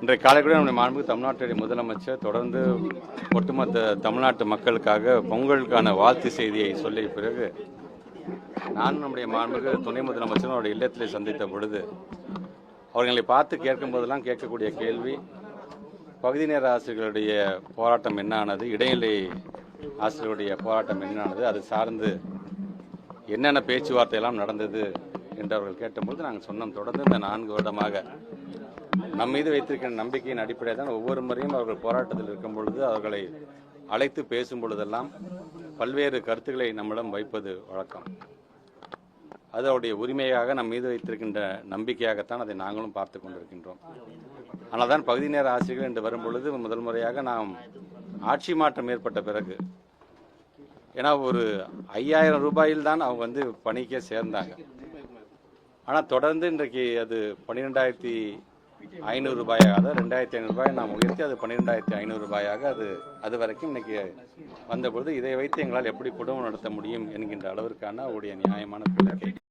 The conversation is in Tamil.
இன்றைய காலை நம்முடைய மாண்பு தமிழ்நாட்டுடைய முதலமைச்சர் தொடர்ந்து ஒட்டுமொத்த தமிழ்நாட்டு மக்களுக்காக பொங்கலுக்கான வாழ்த்து செய்தியை சொல்லிய பிறகு நான் நம்முடைய மாண்புக்கு துணை முதலமைச்சர் அவருடைய இல்லத்தில் சந்தித்த பொழுது அவர்களை பார்த்து கேட்கும் போதெல்லாம் கேட்கக்கூடிய கேள்வி பகுதி நேர ஆசிரியர்களுடைய போராட்டம் என்ன ஆனது இடைநிலை ஆசிரியர்களுடைய போராட்டம் என்ன ஆனது அது சார்ந்து என்னென்ன பேச்சுவார்த்தை எல்லாம் நடந்தது என்று அவர்கள் கேட்டபொழுது நாங்கள் சொன்னோம். தொடர்ந்து இந்த நான்கு வருடமாக நம் மீது வைத்திருக்கிற நம்பிக்கையின் அடிப்படையில் தான் ஒவ்வொரு முறையும் அவர்கள் போராட்டத்தில் இருக்கும் பொழுது அவர்களை அழைத்து பேசும் பொழுதெல்லாம் பல்வேறு கருத்துக்களை நம்மிடம் வைப்பது வழக்கம். அது அவருடைய உரிமையாக நம் மீது வைத்திருக்கின்ற நம்பிக்கையாகத்தான் அதை நாங்களும் பார்த்து கொண்டிருக்கின்றோம். ஆனால் தான் பகுதி நேர ஆசிரியர்கள் என்று வரும் பொழுது முதல் முறையாக நாம் ஆட்சி மாற்றம் ஏற்பட்ட பிறகு ஏன்னா ஒரு ஐயாயிரம் ரூபாயில் தான் அவங்க வந்து பணிக்கே சேர்ந்தாங்க. ஆனால் தொடர்ந்து இன்றைக்கு அது பன்னிரெண்டாயிரத்தி ஐநூறு ரூபாயாக அதாவது ரெண்டாயிரத்தி ஐநூறுரூபாய் நாம் உயர்த்தி அது பன்னிரெண்டாயிரத்தி ஐநூறு ரூபாயாக அது அது வரைக்கும் இன்னைக்கு வந்தபொழுது இதை வைத்து எங்களால் எப்படி குடும்பம் நடத்த முடியும் என்கின்ற அளவிற்கான அவருடைய நியாயமான கோரிக்கை